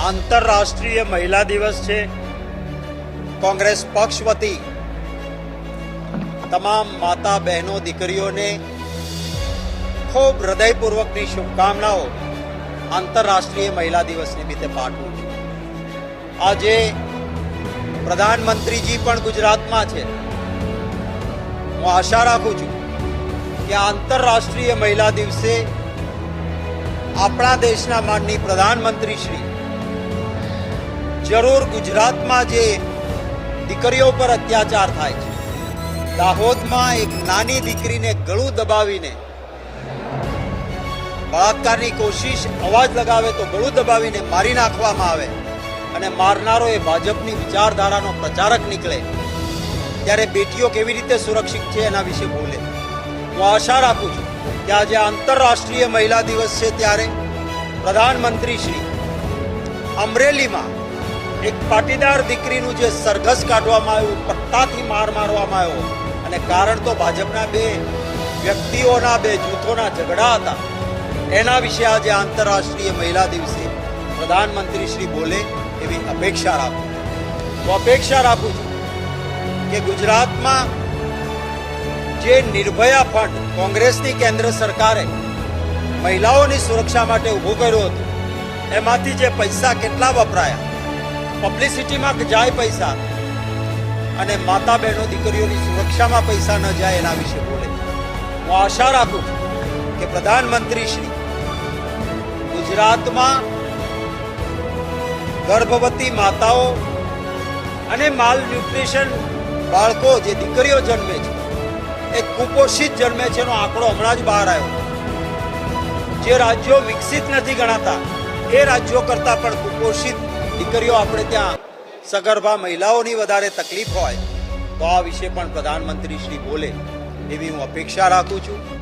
આંતરરાષ્ટ્રીય મહિલા દિવસ છે. કોંગ્રેસ પક્ષ વતી તમામ માતા બહેનો દીકરીઓને ખૂબ હૃદયપૂર્વકની શુભકામનાઓ આંતરરાષ્ટ્રીય મહિલા દિવસ નિમિત્તે પાઠવું છું. આજે પ્રધાનમંત્રીજી પણ ગુજરાતમાં છે. હું આશા રાખું છું કે આંતરરાષ્ટ્રીય મહિલા દિવસે આપણા દેશના માનની પ્રધાનમંત્રી શ્રી જરૂર ગુજરાતમાં જે દીકરીઓ પર અત્યાચાર થાય છે. દાહોદમાં એક નાની દીકરીને ગળું દબાવીને બળાત્કારની કોશિશ, અવાજ લગાવે તો ગળું દબાવીને મારી નાખવામાં આવે અને મારનારો એ ભાજપની વિચારધારાનો પ્રચારક નીકળે. ત્યારે બેટીઓ કેવી રીતે સુરક્ષિત છે એના વિશે બોલે. હું આશા રાખું છું કે આજે આંતરરાષ્ટ્રીય મહિલા દિવસ છે ત્યારે પ્રધાનમંત્રી શ્રી અમરેલીમાં એક પાટીદાર દીકરીનું જે સરઘસ કાઢવામાં આવ્યું પટ્ટાથી માર મારવામાં આવ્યો. અને કારણ તો ભાજપના બે વ્યક્તિઓના બે જૂથોના ઝઘડા હતા. એના વિશે આજે આંતરરાષ્ટ્રીય મહિલા દિવસે પ્રધાનમંત્રી શ્રી બોલે એવી અપેક્ષા રાખું હું અપેક્ષા રાખું છું કે ગુજરાતમાં જે નિર્ભયા ફંડ કોંગ્રેસની કેન્દ્ર સરકારે મહિલાઓની સુરક્ષા માટે ઊભું કર્યું હતું, એમાંથી જે પૈસા કેટલા વપરાયા પબ્લિસિટીમાં જાય પૈસા અને માતા બહેનો દીકરીઓની સુરક્ષામાં પૈસા ન જાય એના વિશે બોલે. હું આશા રાખું છું કે પ્રધાનમંત્રી શ્રી ગુજરાતમાં ગર્ભવતી માતાઓ અને માલ ન્યુટ્રિશન બાળકો જે દીકરીઓ જન્મે છે, એ કુપોષિત જન્મે છે એનો આંકડો હમણાં જ બહાર આવ્યો. જે રાજ્યો વિકસિત નથી ગણાતા, એ રાજ્યો કરતાં પણ કુપોષિત દીકરીઓ, આપણે ત્યાં સગર્ભા મહિલાઓની વધારે તકલીફ હોય, તો આ વિશે પણ પ્રધાનમંત્રી શ્રી બોલે, એવી હું અપેક્ષા રાખું છું.